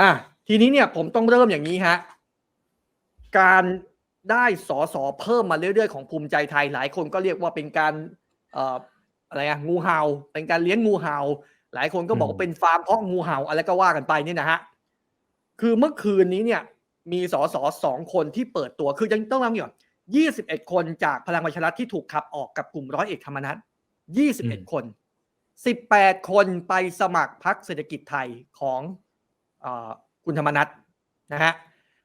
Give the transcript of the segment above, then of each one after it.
อะทีนี้เนี่ยผมต้องเริ่มอย่างนี้ฮะการได้สอสอเพิ่มมาเรื่อยๆของภูมิใจไทยหลายคนก็เรียกว่าเป็นการเอ่ออะไรอะงูเห่าเป็นการเลี้ยงงูเห่า หลายคนก็บอกว่าเป็นฟาร์มเพาะงูเห่าอะไรก็ว่ากันไปเนี่ยนะฮะคือเมื่อคืนนี้เนี่ยมีสอสอสองคนที่เปิดตัวคือยังต้องรับอย่างยี่สิบเอ็ดคนจากพลังประชารัฐที่ถูกขับออกกับกลุ่มร้อยเอกธรรมนัฐยี่สิบเอ็ดคนสิบแปดคนไปสมัครพรรคเศรษฐกิจไทยของเออ คุณธรรมนัฐนะฮะ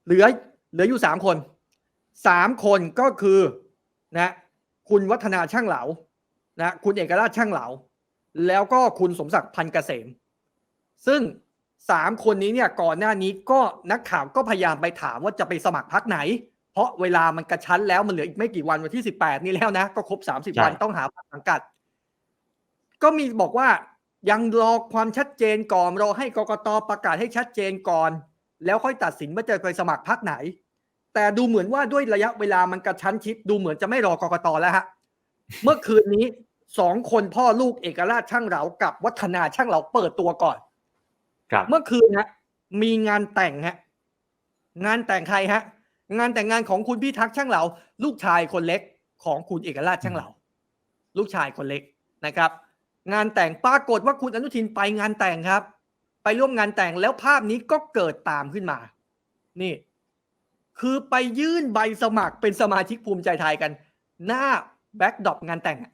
เหลือเหลืออยู่สามคนสามคนก็คือนะคุณวัฒนาช่างเหลานะคุณเอกราชช่างเหลา แล้วก็คุณสมศักดิ์พันธ์เกษม ซึ่งสามคนนี้เนี่ยก่อนหน้านี้ก็นักข่าวก็พยายามไปถามว่าจะไปสมัครพักไหน เพราะเวลามันกระชั้นแล้วมันเหลืออีกไม่กี่วันวันที่สิบแปดนี่แล้วนะ ก็ครบสามสิบใช่วันต้องหาพรรคสังกัด ก็มีบอกว่า ยังรอความชัดเจนก่อนรอให้กกตประกาศให้ชัดเจนก่อน แล้วค่อยตัดสินว่าจะไปสมัครพักไหน แต่ดูเหมือนว่าด้วยระยะเวลามันกระชั้นชิดดูเหมือนจะไม่รอกกตแล้วฮะเมื่อคืนนี้สองคนพ่อลูกเอกราชช่างเหลากับวัฒนาช่างเหลาเปิดตัวก่อนครับเมื่อคืนฮะมีงานแต่งฮะงานแต่งใครฮะ งานแต่งงานของคุณพี่ทักษ์ช่างเหลาลูกชายคนเล็กของคุณเอกราชช่างเหลาลูกชายคนเล็กนะครับ งานแต่งปรากฏว่าคุณอนุทินไปงานแต่งครับ ไปร่วมงานแต่งแล้วภาพนี้ก็เกิดตามขึ้นมา นี่ คือไปยื่นใบสมัครเป็นสมาชิกภูมิใจไทยกัน หน้าแบ็กดรอปงานแต่งอะ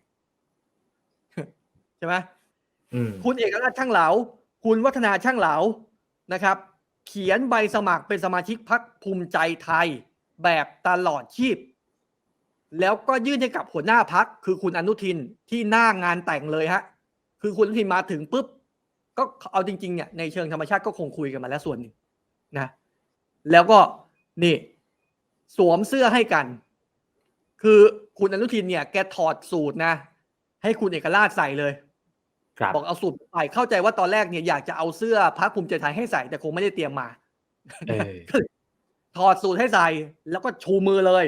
ใช่ไหมอืมคุณเอกราชช่างเหลา คุณวัฒนาช่างเหลานะครับ เขียนใบสมัครเป็นสมาชิกพรรคภูมิใจไทย แบบตลอดชีพ แล้วก็ยื่นให้กับหัวหน้าพักคือคุณอนุทินที่หน้างานแต่งเลยฮะ คือคุณอนุทินมาถึงปุ๊บก็เอาจริงๆเนี่ยในเชิงธรรมชาติก็คงคุยกันมาแล้วส่วนหนึ่งนะแล้วก็นี่สวมเสื้อให้กัน คือคุณอนุทินเนี่ยแกถอดสูตรนะ ให้คุณเอกราชใส่เลยครับบอกเอาสูตรใส่เข้าใจว่าตอนแรกเนี่ยอยากจะเอาเสื้อพักภูมิใจไทยให้ใส่ แต่คงไม่ได้เตรียมมาเออก็เลยถอดสูตรให้ใส่ แล้วก็ชูมือเลย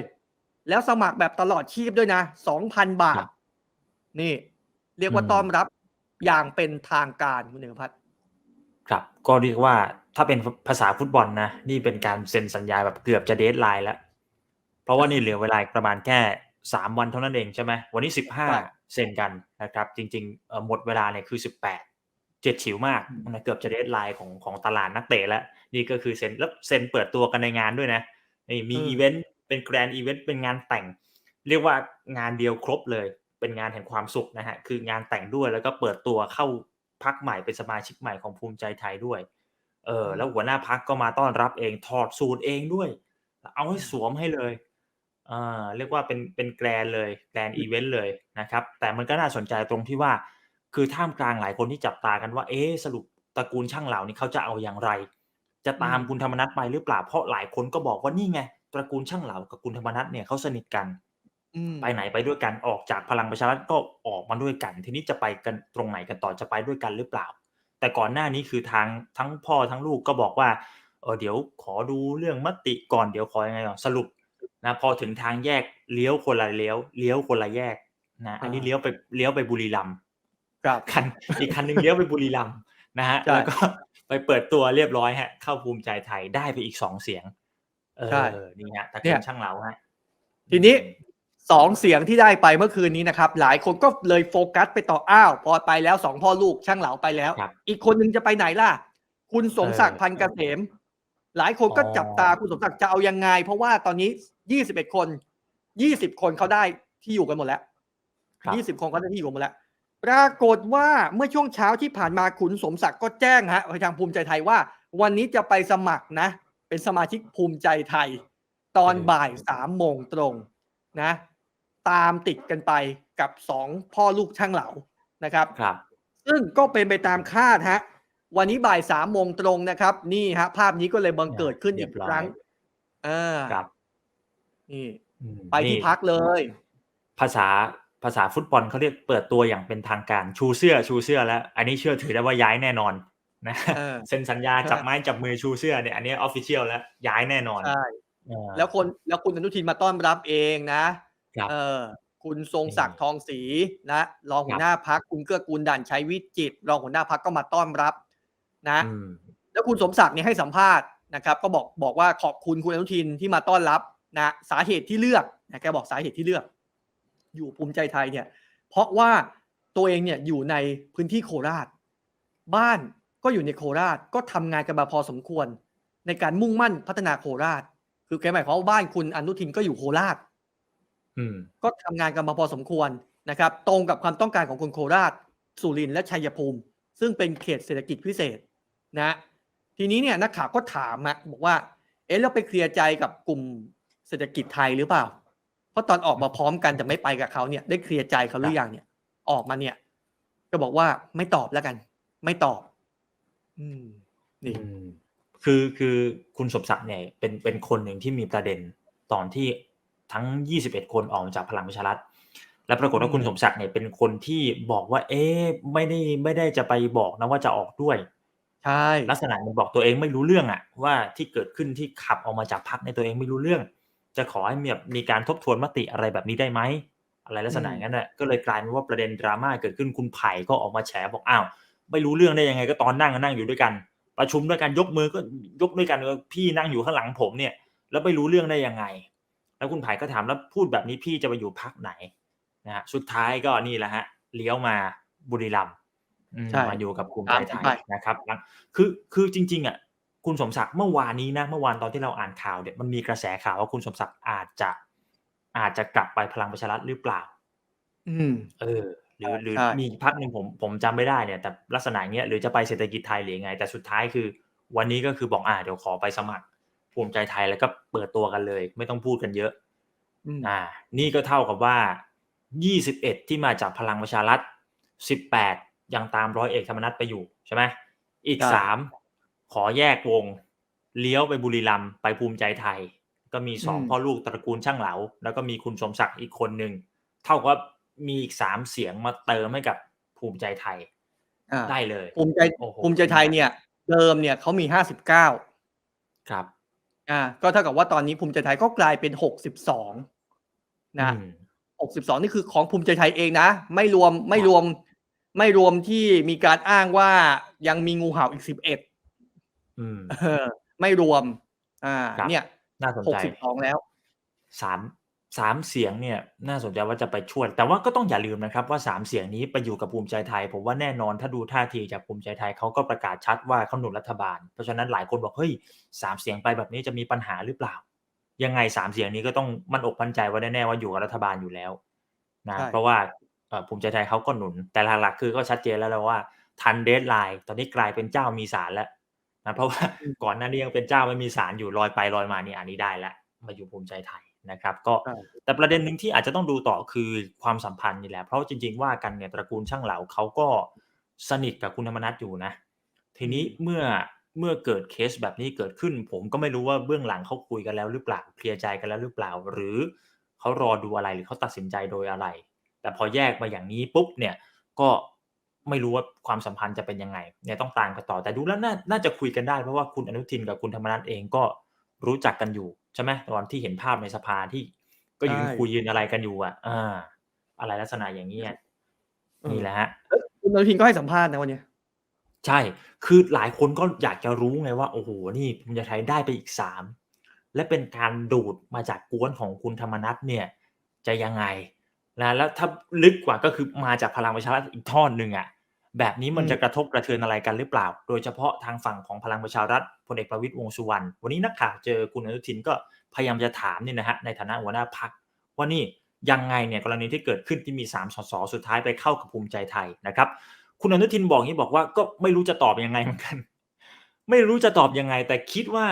แล้วสมัครแบบตลอดชีพด้วยนะสองพันบาครัทบนี่ เรียกว่าอืมต้อนรับ อย่างเป็นทางการคุณเอกพัฒน์ครับ ก็เรียกว่าถ้าเป็นภาษาฟุตบอลนะ นี่เป็นการเซ็นสัญญาแบบเกือบจะเดทไลน์แล้ว เพราะว่านี่เหลือเวลาอีกประมาณแค่สามวันเท่านั้นเองใช่ไหมวันนี้สิบห้าเซ็นกันนะครับ จริงๆเอ่อหมดเวลาเนี่ยคือสิบแปดเจ็ดฉิวมากนะเกือบจะเดทไลน์ของของตลาดนักเตะแล้ว นี่ก็คือเซ็นแล้วเซ็นเปิดตัวกันในงานด้วยนะนี่มีอีเวนต์เป็นแกรนด์อีเวนต์เป็นงานแต่ง เรียกว่างานเดียวครบเลย เป็นงานแห่งความสุขนะฮะคืองานแต่งด้วยแล้วก็เปิดตัวเข้าพักใหม่เป็นสมาชิกใหม่ของภูมิใจไทยด้วยเออแล้วหัวหน้าพักก็มาต้อนรับเองถอดสูตรเองด้วย เอาให้สวมให้เลยอ่าเรียกว่าเป็นเป็นแกรนเลยแกรนอีเวนต์เลยนะครับ แต่มันก็น่าสนใจตรงที่ว่า คือท่ามกลางหลายคนที่จับตากันว่า เอ๊ะสรุปตระกูลช่างเหล่านี้เขาจะเอาอย่างไร จะตามคุณธรรมนัฐไปหรือเปล่าเพราะหลายคนก็บอกว่านี่ไงตระกูลช่างเหล่ากับคุณธรรมนัฐเนี่ยเขาสนิทกันอืม ไปไหนไปด้วยกันออกจากพลังประชารัฐก็ออกมาด้วยกัน ทีนี้จะไปกันตรงไหนกันต่อจะไปด้วยกันหรือเปล่า แต่ก่อนหน้านี้คือทางทั้งพ่อทั้งลูกก็บอกว่าเออเดี๋ยวขอดูเรื่องมติก่อนเดี๋ยวขอยังไงก่อนสรุปนะพอถึงทางแยกเลี้ยวคนละเลี้ยวเลี้ยวคนละแยกนะอันนี้อ่าเลี้ยวไปเลี้ยวไปบุรีรัมย์ครับคันอีกคันหนึ่งเลี้ยวไปบุรีรัมย์นะฮะใช่แล้วก็ไปเปิดตัวเรียบร้อยฮะ เข้าภูมิใจไทยได้ไปอีกสองเสียง เอใช่อนี่ฮะตะเนี่เกียยนช่างเหลาฮะทีนี้ สองเสียงที่ได้ไปเมื่อคืนนี้นะครับ หลายคนก็เลยโฟกัสไปต่ออ้าว พอไปแล้วสองพ่อลูกช่างเหลาไปแล้ว ครับอีกคนนึงจะไปไหนล่ะ คุณสมศักดิ์เออพันธ์เกษม หลายคนก็อ๋อ จับตาคุณสมศักดิ์จะเอายังไง เพราะว่าตอนนี้ยี่สิบเอ็ดคนยี่สิบคนเขาได้ที่อยู่กันหมดแล้วครับ ยี่สิบคนเขาได้ที่อยู่หมดแล้ว ปรากฏว่าเมื่อช่วงเช้าที่ผ่านมาคุณสมศักดิ์ก็แจ้งฮะไปทางภูมิใจไทยว่า วันนี้จะไปสมัครนะ เป็นสมาชิกภูมิใจไทย ตอนเออบ่ายสามโมงตรงนะ ตามติดกันไปกับสองพ่อลูกช่างเหลานะครับครับ ซึ่งก็เป็นไปตามคาดฮะวันนี้บ่ายสามโมงตรงนะครับ นี่ฮะ ภาพนี้ก็เลยบังเกิดขึ้นเรีอียกบร้อยครั้งอ่าครับนี่อืมไปที่นี่พักเลย ภาษาภาษาฟุตบอลเขาเรียกเปิดตัวอย่างเป็นทางการชูเสื้อชูเสื้อแล้ว อันนี้เชื่อถือได้ว่าย้ายแน่นอนนะเออเซ็นสัญญาจับไม้จับมือชูเสื้อเนี่ยอันนี้ออฟฟิเชียลแล้วย้ายแน่นอนใช่เออแล้วคนแล้วคุณอนุทินมาต้อนรับเองนะครับ เออคุณทรงศักดิ์ทองศรีนะรองหัวหน้าพักคุณเกื้อกูลด่านชัยวิจิตรรองหัวหน้าพักก็มาต้อนรับนะอืมแล้วคุณสมศักดิ์เนี่ยให้สัมภาษณ์นะครับ ก็บอกบอกว่าขอบคุณคุณอนุทินที่มาต้อนรับนะสาเหตุที่เลือกนะแกบอกสาเหตุที่เลือก อยู่ภูมิใจไทยเนี่ย เพราะว่าตัวเองเนี่ยอยู่ในพื้นที่โคราช บ้านก็อยู่ในโคราชก็ทำงานกันมาพอสมควร ในการมุ่งมั่นพัฒนาโคราช คือแกหมายความว่าบ้านคุณอนุทินก็อยู่โคราชอืม ก็ทำงานกันมาพอสมควรนะครับ ตรงกับความต้องการของคนโคราช สุรินทร์และชัยภูมิ ซึ่งเป็นเขตเศรษฐกิจพิเศษนะทีนี้เนี่ยนักข่าวก็ถามอะบอกว่า เอ๊ะเราไปเคลียร์ใจกับกลุ่มเศรษฐกิจไทยหรือเปล่า เพราะตอนออกมาพร้อมกันแต่ไม่ไปกับเขาเนี่ย ได้เคลียร์ใจเขาหรือยังเนี่ย ออกมาเนี่ย ก็บอกว่าไม่ตอบแล้วกัน ไม่ตอบ อืมนี่อืมคือคือคุณสมศักดิ์เนี่ยเป็นเป็นคนหนึ่งที่มีประเด็นตอนที่ ทั้ง 21 คนออกมาจากพลังประชารัฐ และปรากฏว่าอืมคุณสมศักดิ์เนี่ยเป็นคนที่บอกว่า เอ๊ะไม่ได้ไม่ได้จะไปบอกนะว่าจะออกด้วยใช่ลักษณะมันบอกตัวเองไม่รู้เรื่องอะว่าที่เกิดขึ้นที่ขับออกมาจากพักในตัวเองไม่รู้เรื่อง จะขอให้มีแบบมีการทบทวนมติอะไรแบบนี้ได้ไหมอะไรลักษณะอย่างนั้นน่ะก็เลยกลายเป็นว่าประเด็นดราม่าเกิดขึ้นคุณไผ่ก็ออกมาแฉบอกอ้าวไม่รู้เรื่องได้ยังไงก็ตอนนั่งก็นั่งอยู่ด้วยกัน ประชุมด้วยกันยกมือก็ยกด้วยกันว่าพี่นั่งอยู่ข้างหลังผมเนี่ย แล้วไม่รู้เรื่องได้ยังไง แล้วคุณไผ่ก็ถามแล้วพูดแบบนี้พี่จะไปอยู่พักไหนนะฮะสุดท้ายก็นี่แหละฮะเลี้ยวมาบุรีรัมย์อืมใช่มาอยู่กับภูมิใจตามไทผมยไปนะครับหลังคือคือจริง ๆอะคุณสมศักดิ์เมื่อวานนี้นะเมื่อวานตอนที่เราอ่านข่าวเนี่ยมันมีกระแสข่าวว่าคุณสมศักดิ์อาจจะอาจจะกลับไปพลังประชารัฐหรือเปล่า อืม เออ หรือหรือใช่มีอีกพักหนึ่งผมผมจำไม่ได้เนี่ย แต่ลักษณะเนี้ยหรือจะไปเศรษฐกิจไทยหรือยังไง แต่สุดท้ายคือ วันนี้ก็คือบอกอ่าเดี๋ยวขอไปสมัคร ภูมิใจไทยแล้วก็เปิดตัวกันเลย ไม่ต้องพูดกันเยอะอืมอ่า นี่ก็เท่ากับว่า 21 ที่มาจากพลังประชารัฐ 18 ยังตามร้อยเอกธรรมนัฐไปอยู่ใช่ไหมอีกใช่สามขอแยกวง เลี้ยวไปบุรีรัมย์ไปภูมิใจไทย ก็มีสองพ่อลูกตระกูลช่างเหลา แล้วก็มีคุณสมศักดิ์อีกคนหนึ่งเท่ากับว่ามีอีกสามเสียงมาเติมให้กับภูมิใจไทยอ่าได้เลย ภูมิใจโอ้โหภูมิใจไทยเนี่ย เดิมเนี่ยเขามีห้าสิบเก้าครับ อ่าก็เท่ากับว่าตอนนี้ภูมิใจไทยก็กลายเป็นหกสิบสองนะอืมหกสิบสองนี่คือของภูมิใจไทยเองนะ ไม่รวมไม่รวมไม่รวมที่มีการอ้างว่ายังมีงูเห่าอีกสิบเอ็ดอืมไม่รวม อ่าครับเนี่ยน่าสนหกใจสิบสองแล้วสาม สามเสียงเนี่ยน่าสนใจว่าจะไปช่วยแต่ว่าก็ต้องอย่าลืมนะครับว่าสามเสียงนี้ไปอยู่กับภูมิใจไทย ผมว่าแน่นอนถ้าดูท่าทีจากภูมิใจไทยเขาก็ประกาศชัดว่าเขาหนุนรัฐบาล เพราะฉะนั้นหลายคนบอกเฮ้ยสามเสียงไปแบบนี้จะมีปัญหาหรือเปล่า ยังไงสามเสียงนี้ก็ต้องมั่นอกมั่นใจว่าแน่ๆว่าอยู่กับรัฐบาลอยู่แล้วนะใช่เพราะว่าเอ่อภูมิใจไทยเขาก็หนุน แต่หลักๆคือก็ชัดเจนแล้วแหละว่าทันเดทไลน์ตอนนี้กลายเป็นเจ้ามีสารแล้วนะเพราะว่าก่อนหน้านี้ยังเป็นเจ้าไม่มีสารอยู่ลอยไปลอยมานี่อันนี้ได้แล้วมาอยู่ภูมิใจไทย นะครับก็ใช่แต่ประเด็นหนึ่งที่อาจจะต้องดูต่อคือความสัมพันธ์นี่แหละ เพราะจริง ๆ ว่ากันเนี่ยตระกูลช่างเหลาเขาก็สนิทกับคุณธรรมนัฐอยู่นะ ทีนี้เมื่อเมื่อเกิดเคสแบบนี้เกิดขึ้น ผมก็ไม่รู้ว่าเบื้องหลังเขาคุยกันแล้วหรือเปล่าเคลียร์ใจกันแล้วหรือเปล่า หรือเขารอดูอะไรหรือเขาตัดสินใจโดยอะไร แต่พอแยกมาอย่างนี้ปุ๊บเนี่ยก็ไม่รู้ว่าความสัมพันธ์จะเป็นยังไงเนี่ยต้องตามกันต่อแต่ดูแล้วน่าน่าจะคุยกันได้เพราะว่าคุณอนุทินกับคุณธรรมนัฐเองก็รู้จักกันอยู่ ใช่ไหมตอนที่เห็นภาพในสภาที่ก็ยืนใช่คุยยืนอะไรกันอยู่อะอ่าอะไรลักษณะอย่างนี้อะนี่แหละฮะคุณอนุทินก็ให้สัมภาษณ์นะวันเนี้ยใช่ คือหลายคนก็อยากจะรู้ไงว่า โอ้โห นี่ภูมิใจไทยได้ไปอีกสาม และเป็นการดูดมาจากกวนของคุณธรรมนัฐเนี่ย จะยังไงนะแล้วถ้าลึกกว่าก็คือมาจากพลังประชารัฐอีกทอดหนึ่งอะ แบบนี้มันอืมจะกระทบกระเทือนอะไรกันหรือเปล่า โดยเฉพาะทางฝั่งของพลังประชารัฐพลเอกประวิตยวงษ์สุวรรณวันนี้นักข่าวเจอคุณอนุทินก็พยายามจะถามเนี่ยนะฮะในฐานะหัวหน้าพักว่านี่ยังไงเนี่ยกรณีที่เกิดขึ้นที่มี 3สสสุดท้ายไปเข้ากับภูมิใจไทยนะครับ คุณอนุทินบอกนี้บอกว่าก็ไม่รู้จะตอบยังไงเหมือนกัน ไม่รู้จะตอบยังไง แต่คิดว่า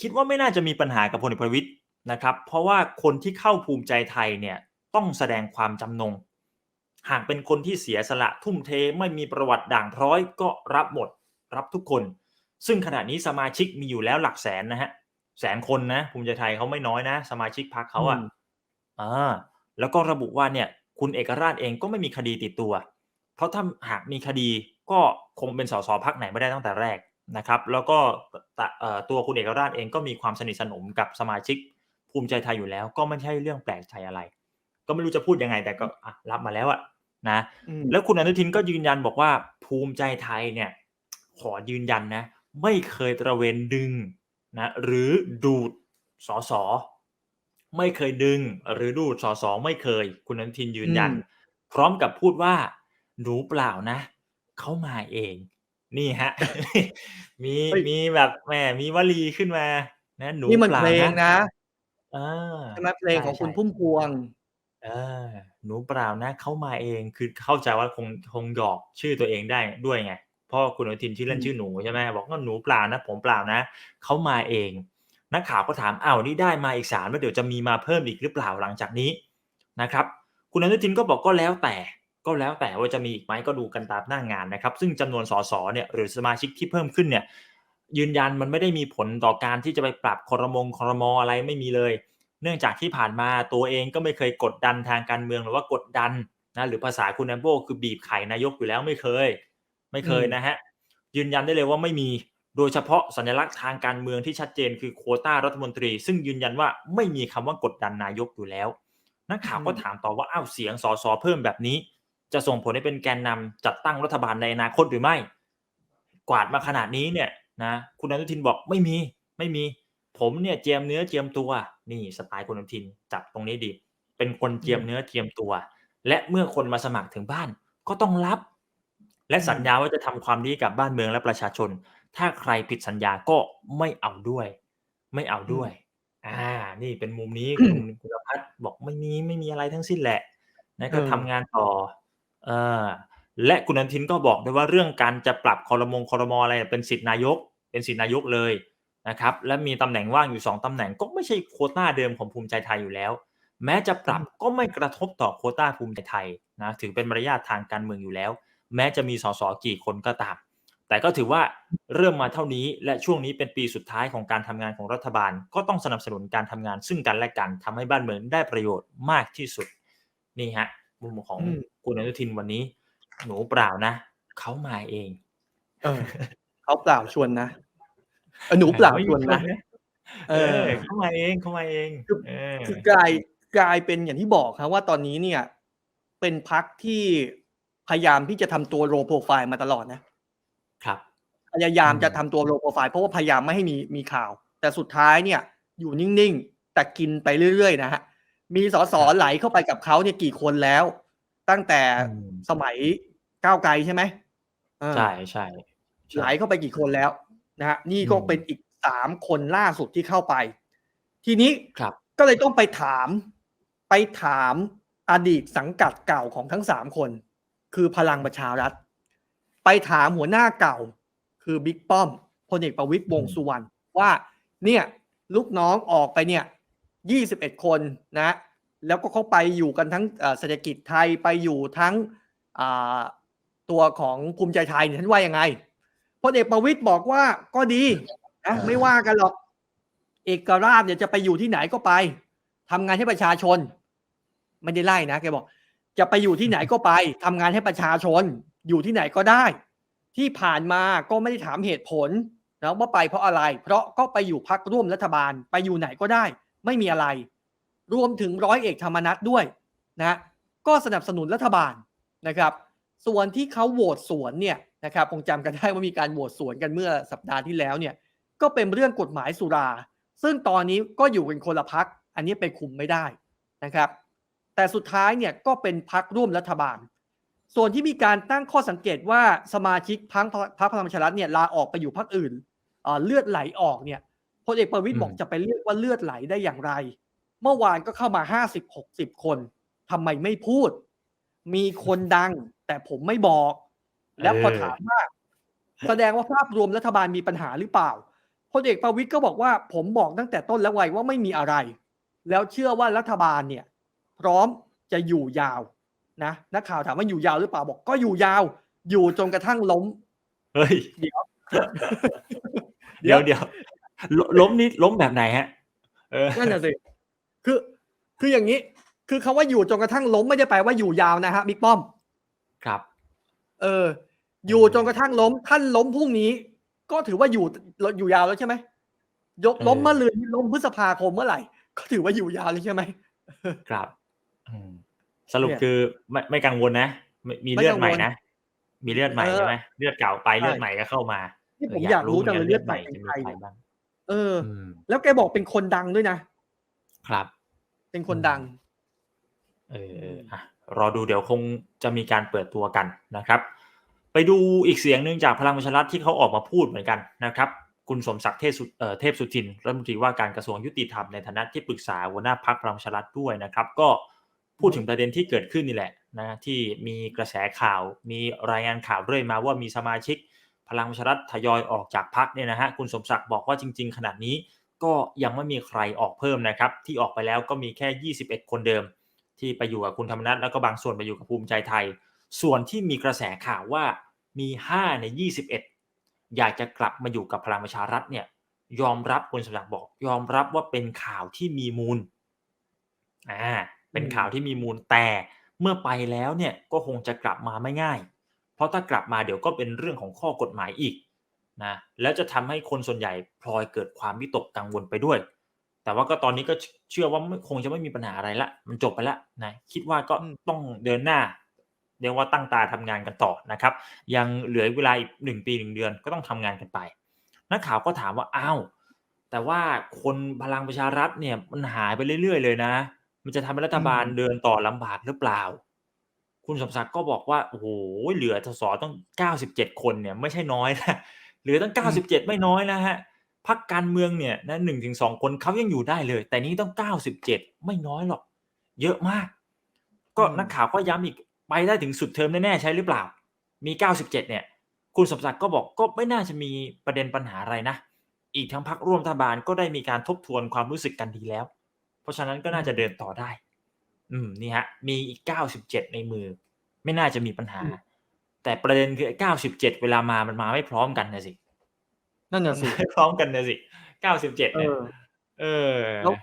คิดว่าไม่น่าจะมีปัญหากับพลเอกประวิตยนะครับ เพราะว่าคนที่เข้าภูมิใจไทยเนี่ยต้องแสดงความจำนง หากเป็นคนที่เสียสละทุ่มเทไม่มีประวัติด่างพร้อยก็รับหมดรับทุกคน ซึ่งขณะนี้สมาชิกมีอยู่แล้วหลักแสนนะฮะแสนคนนะภูมิใจไทยเขาไม่น้อยนะ สมาชิกพรรคเขาอะอืมอ่าแล้วก็ระบุว่าเนี่ย คุณเอกราชเองก็ไม่มีคดีติดตัว เพราะถ้าหากมีคดีก็คงเป็นสสพักไหนไม่ได้ตั้งแต่แรกนะครับ แล้วก็ตะเอ่อตัวคุณเอกราชเองก็มีความสนิทสนมกับสมาชิกภูมิใจไทยอยู่แล้ว ก็ไม่ใช่เรื่องแปลกใจอะไร ก็ไม่รู้จะพูดยังไงแต่ก็อะรับมาแล้วอะ นะอืมแล้วคุณอนุทินก็ยืนยันบอกว่าภูมิใจไทยเนี่ย ขอยืนยันนะ ไม่เคยตระเวนดึงนะหรือดูดสอสอไม่เคยดึง หรือดูดสอสอไม่เคย คุณอนุทินยืนยันอืมพร้อมกับพูดว่า หนูเปล่านะเขามาเอง นี่ฮะ มีเฮ้ยมีแบบแหมมีวลีขึ้นมา นะหนูนี่มันเปล่าเพลงนะนะเออใช่ไหมเพลงของคุณใช่พุ่มพวง เออ หนูเปล่านะเขามาเองคือเข้าใจว่าคงคงหยอกชื่อตัวเองได้ด้วยไงเพราะคุณอนุทินชื่อเล่นอืมชื่อหนูใช่ไหมบอกว่าหนูเปล่านะผมเปล่านะเขามาเอง นักข่าวก็ถามอ้าวนี่ได้มาอีกสามแล้วเดี๋ยวจะมีมาเพิ่มอีกหรือเปล่าหลังจากนี้นะครับ คุณอนุทินก็บอกก็แล้วแต่ก็แล้วแต่ว่าจะมีอีกไหมก็ดูกันตามหน้างานนะครับ ซึ่งจำนวนสสเนี่ยหรือสมาชิกที่เพิ่มขึ้นเนี่ยยืนยันมันไม่ได้มีผลต่อการที่จะไปปรับคอรมงคอรมออะไรไม่มีเลยเนื่องจากที่ผ่านมาตัวเองก็ไม่เคยกดดันทางการเมืองหรือว่ากดดันนะหรือภาษาคุณแอมโบคือบีบไข่นายกอยู่แล้วไม่เคย ไม่เคยอืมนะฮะยืนยันได้เลยว่าไม่มีโดยเฉพาะสัญลักษณ์ทางการเมืองที่ชัดเจนคือโควต้ารัฐมนตรี ซึ่งยืนยันว่าไม่มีคำว่ากดดันนายกอยู่แล้วนักข่าวก็ถามต่อว่าอ้าวเสียงสสเพิ่มแบบนี้ จะส่งผลให้เป็นแกนนำจัดตั้งรัฐบาลในอนาคตหรือไม่ กวาดมาขนาดนี้เนี่ยนะคุณอนุทินบอกไม่มีไม่มี ผมเนี่ยเจียมเนื้อเจียมตัวนี่สไตล์คุณอนุทินจับตรงนี้ดี เป็นคนเจียมเนื้อเจียมตัว และเมื่อคนมาสมัครถึงบ้านก็ต้องรับ และสัญญาว่าจะทำความดีกับบ้านเมืองและประชาชน ถ้าใครผิดสัญญาก็ไม่เอาด้วย ไม่เอาด้วยอ่า นี่เป็นมุมนี้คุณคุณพัฒน์บอกไม่มีไม่มีอะไรทั้งสิ้นแหละนะก็เออทำงานต่อเออและคุณอนุทินก็บอกด้วยว่าเรื่องการจะปรับคอรมงคอรมออะไรเป็นสิทธินายก เป็นสิทธินายกเลย นะครับและมีตำแหน่งว่างอยู่สองตำแหน่งก็ไม่ใช่โควต้าเดิมของภูมิใจไทยอยู่แล้ว แม้จะปรับก็ไม่กระทบต่อโควต้าภูมิใจไทยนะถือเป็นมารยาททางการเมืองอยู่แล้ว แม้จะมีสสกี่คนก็ตาม แต่ก็ถือว่าเริ่มมาเท่านี้และช่วงนี้เป็นปีสุดท้ายของการทำงานของรัฐบาล ก็ต้องสนับสนุนการทำงาน ซึ่งกันและกันทำให้บ้านเมืองได้ประโยชน์มากที่สุดนี่ฮะมุมของอืมคุณอนุทินวันนี้ หนูเปล่านะเขามาเอง เออเขาเปล่าชวนนะเออ หนูเปล่าไม่ชวนนะเอเอออเขามาเองเขามาเองคือเออคือกลายกลายเป็นอย่างที่บอกครับว่าตอนนี้เนี่ย เป็นพักที่พยายามที่จะทำตัวโรโปรไฟล์มาตลอดนะครับพยายามอืมจะทำตัวโลโปรไฟล์เพราะว่าพยายามไม่ให้มีมีข่าว แต่สุดท้ายเนี่ย อยู่นิ่งๆ แต่กินไปเรื่อยๆ นะฮะมีสสไหลเข้าไปกับเขาเนี่ยกี่คนแล้ว ตั้งแต่อืมสมัยก้าวไกลใช่ไหมเออใช่ใช่ใช่ไหลเข้าไปกี่คนแล้ว นะฮะนี่ก็อืมเป็นอีกสามคนล่าสุดที่เข้าไป ทีนี้ครับก็เลยต้องไปถามไปถามอดีตสังกัดเก่าของทั้งสามคน คือพลังประชารัฐ ไปถามหัวหน้าเก่า คือบิ๊กป้อมพลเอกประวิตยวงษ์สุวรรณว่าเนี่ยลูกน้องออกไปเนี่ยยี่สิบเอ็ดคนนะ แล้วก็เขาไปอยู่กันทั้งเอ่อเศรษฐกิจไทยไปอยู่ทั้งอ่าตัวของภูมิใจไทยเนี่ยท่านว่ายังไงพ ลเอกประวิตยบอกว่าก็ดีนะไม่ว่ากันหรอก เอกราชเนี่ยจะไปอยู่ที่ไหนก็ไปทำงานให้ประชาชน ไม่ได้ไล่นะแกบอก จะไปอยู่ที่ไหนก็ไปทำงานให้ประชาชน อยู่ที่ไหนก็ได้ ที่ผ่านมาก็ไม่ได้ถามเหตุผลนะว่าไปเพราะอะไร เพราะก็ไปอยู่พักร่วมรัฐบาลไปอยู่ไหนก็ได้ ไม่มีอะไร รวมถึงร้อยเอกธรรมนัฐด้วยนะ ก็สนับสนุนรัฐบาลนะครับ ส่วนที่เขาโหวตสวนเนี่ยนะครับคงจำกันได้ว่ามีการโหวตสวนกันเมื่อสัปดาห์ที่แล้วเนี่ยก็เป็นเรื่องกฎหมายสุรา ซึ่งตอนนี้ก็อยู่กันคนละพัก อันนี้ไปคุมไม่ได้นะครับ แต่สุดท้ายเนี่ยก็เป็นพักร่วมรัฐบาล ส่วนที่มีการตั้งข้อสังเกตว่าสมาชิกพักพรรคพลังประชารัฐเนี่ยลาออกไปอยู่พักอื่นเอ่อเลือดไหลออกเนี่ยพลเอกประวิตยบอกจะไปเรียกว่าเลือดไหลได้อย่างไร เมื่อวานก็เข้ามาห้าสิบหกสิบคนทำไมไม่พูด มีคนดัง แต่ผมไม่บอก แล้วพอถามว่า แสดงว่าภาพรวมรัฐบาลมีปัญหาหรือเปล่าพลเอกประวิตยก็บอกว่า ผมบอกตั้งแต่ต้นแล้วไว้ว่าไม่มีอะไร แล้วเชื่อว่ารัฐบาลเนี่ย พร้อมจะอยู่ยาวนะนักข่าวถามว่าอยู่ยาวหรือเปล่าบอกก็อยู่ยาว อยู่จนกระทั่งล้มเฮ้ยเดี๋ยวเดี๋ยวเดี๋ยวลล้มนี่ล้มแบบไหนฮะเออนั่นน่ะสิคือคืออย่างนี้ คือคาว่าอยู่จนกระทั่งล้มไม่ได้แปลว่าอยู่ยาวนะฮะบิ๊กป้อม ครับ เออ อยู่จนกระทั่งล้มท่านล้มพรุ่งนี้ ก็ถือว่าอยู่อยู่ยาวแล้วใช่ไหมยกล้มเออเมื่อลืนล้มพฤษภาคมเมื่อไหร่ ก็ถือว่าอยู่ยาวเลยใช่ไหมครับอืมสรุปเนี่ยคือไม่ไม่กังวลนะไม่มีไม่เลือดกังวลใหม่นะมีเลือดใหม่เออใช่ไหมเลือดเก่าไปใช่เลือดใหม่ก็เข้ามานี่ผมอยากรู้จังเลยเลือดใหม่จะเป็นมีใครใครบ้างเอออืมแล้วแกบอกเป็นคนดังด้วยนะครับ เป็นคนดัง เอออะรอดูเดี๋ยวคงจะมีการเปิดตัวกันนะครับ ไปดูอีกเสียงหนึ่งจากพลังประชารัฐที่เขาออกมาพูดเหมือนกันนะครับคุณสมศักดิ์เทพสุเอ่อเทพสุทินรัฐมนตรีว่าการกระทรวงยุติธรรมในฐานะที่ปรึกษาหัวหน้าพักพลังประชารัฐด้วยนะครับ ก็พูดถึงประเด็นที่เกิดขึ้นนี่แหละนะที่มีกระแสข่าวมีรายงานข่าวเรื่อยมาว่ามีสมาชิก พลังประชารัฐทยอยออกจากพักเนี่ยนะฮะคุณสมศักดิ์บอกว่าจริง ๆขนาดนี้ก็ยังไม่มีใครออกเพิ่มนะครับ ที่ออกไปแล้วก็มีแค่ 21 คนเดิม ที่ไปอยู่กับคุณธรรมนัฐแล้วก็บางส่วนไปอยู่กับภูมิใจไทย ส่วนที่มีกระแสข่าวว่ามี 5 ใน 21 อยากจะกลับมาอยู่กับพลังประชารัฐเนี่ยยอมรับคุณสมศักดิ์บอก ยอมรับว่าเป็นข่าวที่มีมูลอ่าเป็นข่าวที่มีมูลแต่เมื่อไปแล้วเนี่ยก็คงจะกลับมาไม่ง่าย เพราะถ้ากลับมาเดี๋ยวก็เป็นเรื่องของข้อกฎหมายอีกนะแล้วจะทำให้คนส่วนใหญ่พลอยเกิดความวิตกกังวลไปด้วย แต่ว่าก็ตอนนี้ก็เชื่อว่าไม่คงจะไม่มีปัญหาอะไรละ มันจบไปแล้วนะคิดว่าก็อืมต้องเดินหน้าเรียกว่าตั้งตาทำงานกันต่อนะครับ ยังเหลือเวลาอีกหนึ่งปีหนึ่งเดือนก็ต้องทำงานกันไปนักข่าวก็ถามว่าอ้าวแต่ว่าคนพลังประชารัฐเนี่ยมันหายไปเรื่อยๆเลยนะ มันจะทำให้รัฐบาลอืมเดินต่อลำบากหรือเปล่า คุณสมศักดิ์ก็บอกว่าโอ้โหเหลือสสต้องเก้าสิบเจ็ดคนเนี่ยไม่ใช่น้อยนะเหลือตั้งเก้าสิบเจ็ดไม่น้อยนะฮะ พักการเมืองเนี่ยนะหนึ่งถึงสองคนเขายังอยู่ได้เลย แต่นี่ต้องเก้าสิบเจ็ดไม่น้อยหรอก เยอะมาก ก็อืมนักข่าวก็ย้ำอีกไปได้ถึงสุดเทอมแน่ๆใช่หรือเปล่า มีเก้าสิบเจ็ดเนี่ย คุณสมศักดิ์ก็บอกก็ไม่น่าจะมีประเด็นปัญหาอะไรนะ อีกทั้งพักร่วมรัฐบาลก็ได้มีการทบทวนความรู้สึกกันดีแล้ว เพราะฉะนั้นก็น่าจะเดินต่อได้ อืมนี่ฮะ มีอีกเก้าสิบเจ็ดในมือ ไม่น่าจะมีปัญหาอืมแต่ประเด็นคือเก้าสิบเจ็ดเวลามามันมาไม่พร้อมกันนะสิ นั่นน่ะสิไม่พร้อมกันนะสิเก้าสิบเจ็ดเอเนี่ยอเออแล้ว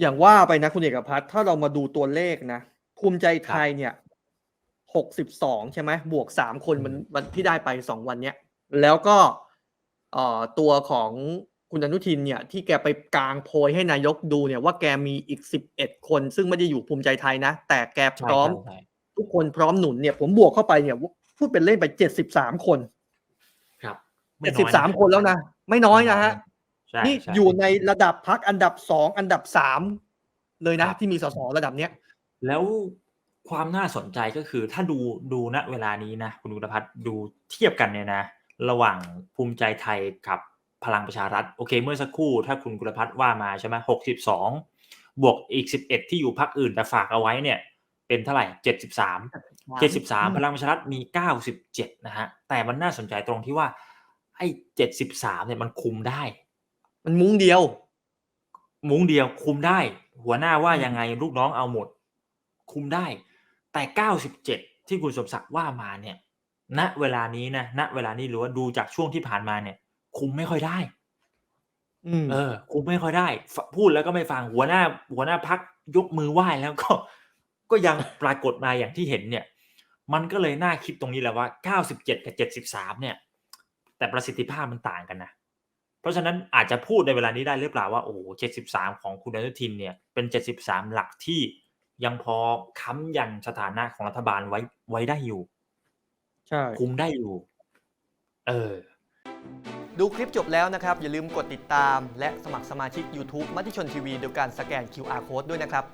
อย่างว่าไปนะคุณเอกพัฒน์ถ้าเรามาดูตัวเลขนะภูมิใจไทยเนี่ยหกสิบสองใช่ไหมบวกสามคนมันมันที่ได้ไปสองวันเนี้ยแล้วก็เอ่อตัวของคุณอนุทินเนี่ย ที่แกไปกลางโพยให้นายกดูเนี่ยว่าแกมีอีกสิบเอ็ดคน ซึ่งไม่ได้อยู่ภูมิใจไทยนะ แต่แกพใช่ร้อมใช่ใช่ทุกคนพร้อมหนุนเนี่ย ผมบวกเข้าไปเนี่ยพูดเป็นเล่นไปเจ็ดสิบสามคนครับไเจ็ดสิบสามคนแล้วนะ ไม่น้อยนะฮะใช่นี่ใช่อยู่ในระดับพักอันดับสองอันดับสามเลยนะครับที่มีสสระดับเนี้ย แล้วความน่าสนใจก็คือถ้าดูดูณเวลานี้นะ คุณกุลพัฒน์ดูเทียบกันเนี่ยนะ ระหว่างภูมิใจไทยกับพลังประชารัฐโอเค เมื่อสักครู่ถ้าคุณกุลพัฒน์ว่ามาใช่ไหมหกสิบสองบวกอีกสิบเอ็ดที่อยู่พักอื่นแต่ฝากเอาไว้เนี่ย เป็นเท่าไหร่เจ็ดสิบสามเจ็ดสิบสามพลังประชารัฐมีเก้าสิบเจ็ดนะฮะแต่มันน่าสนใจตรงที่ว่า ไอ้เจ็ดสิบสามเนี่ยมันคุมได้ มันมุ้งเดียว มุ้งเดียวคุมได้ หัวหน้าว่ายังไงลูกน้องเอาหมด คุมได้ แต่เก้าสิบเจ็ดที่คุณสมศักดิ์ว่ามาเนี่ย ณเวลานี้นะณเวลานี้หรือว่าดูจากช่วงที่ผ่านมาเนี่ย คุมไม่ค่อยได้อืมเออ คุมไม่ค่อยได้ฟพูดแล้วก็ไม่ฟังหัวหน้า หัวหน้าพักยกมือไหว้แล้วก็ ก็ยังปรากฏมาอย่างที่เห็นเนี่ย มันก็เลยน่าคิดตรงนี้แหละว่าเก้าสิบเจ็ดกับเจ็ดสิบสามเนี่ย แต่ประสิทธิภาพมันต่างกันนะ เพราะฉะนั้นอาจจะพูดในเวลานี้ได้หรือเปล่าว่าโอ้เจ็ดสิบสามของคุณอนุทินเนี่ยเป็นเจ็ดสิบสามหลักที่ยังพอค้ำยันสถานะของรัฐบาลไว้ไว้ได้อยู่ ใช่ คุมได้อยู่ เออ ดูคลิปจบแล้วนะครับ อย่าลืมกดติดตาม และสมัครสมาชิก YouTube มติชนทีวีโดยการสแกน QR Code ด้วยนะครับ